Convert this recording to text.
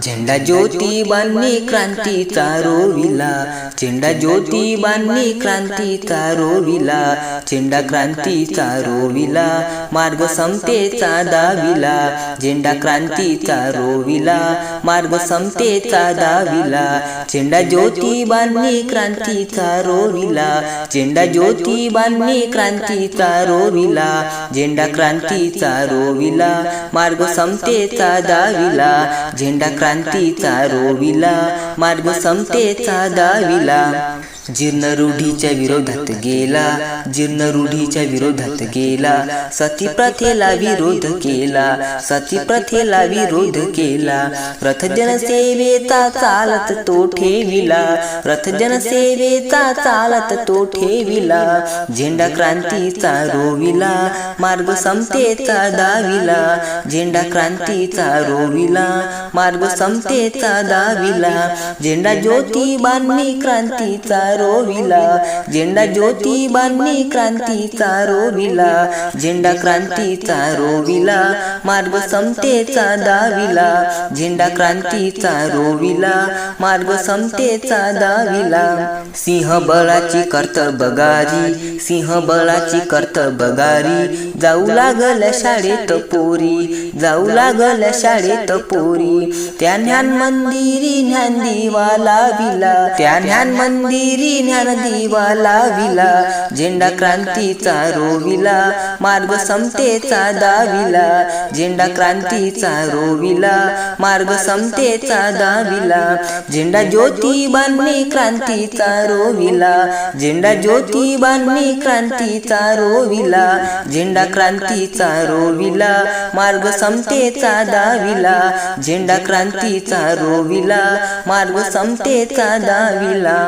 झेंडा ज्योती बांधणी क्रांतीचा रोविला झेंडा ज्योती बांधणी क्रांतीचा रोविला झेंडा क्रांतीचा रोविला मार्ग समतेचा दाविला. झेंडा क्रांतीचा रोविला मार्ग समतेचा दाविला. झेंडा ज्योती बांधणी क्रांतीचा रोविला झेंडा ज्योती बांधणी क्रांतीचा रोविला झेंडा क्रांतीचा रोविला मार्ग समतेचा दाविला. झेंडा क्रांतीचा रोविला मार्ग समतेचा दाविला जीर्ण रूढीच्या विरोधात गेला जीर्ण रूढीच्या विरोधात गेला. सती प्रथेला विरोध केला सती प्रथेला विरोध केला. रथ जनसेवेचा चालत तो ठेविला रथ जनसेवेचा चालत तो ठेविला. झेंडा क्रांतीचा रोविला मार्ग समतेचा दाविला. झेंडा क्रांतीचा रोविला मार्ग समतेचा दाविला. झेंडा ज्योती बांधणी क्रांतीचा रोविला. झेंडा ज्योतिबांनी क्रांतीचा रोविला. झेंडा क्रांतीचा रोविला. मार्ग समतेचा दाविला. झेंडा क्रांतीचा रोविला. मार्ग समतेचा दाविला. सिंह बळाची कर्त बगारी. सिंह बळाची कर्तब बगारी. जाऊ लागल शाळेत पोरी. जाऊ लागल शाळेत पोरी. त्या ज्ञान मंदिरी ज्ञान दिवा लाविला. त्या ज्ञान मंदिरी ज्ञान दिवा लाविला झेंडा क्रांतीचा रोविला मार्ग समतेचा दाविला झेंडा क्रांतीचा रोविला मार्ग समतेचा दाविला झेंडा ज्योती बांधणी क्रांतीचा रोविला झेंडा ज्योती बांधणी क्रांतीचा रोविला झेंडा क्रांतीचा रोविला मार्ग समतेचा दाविला झेंडा क्रांतीचा रोविला मार्ग समतेचा दाविला.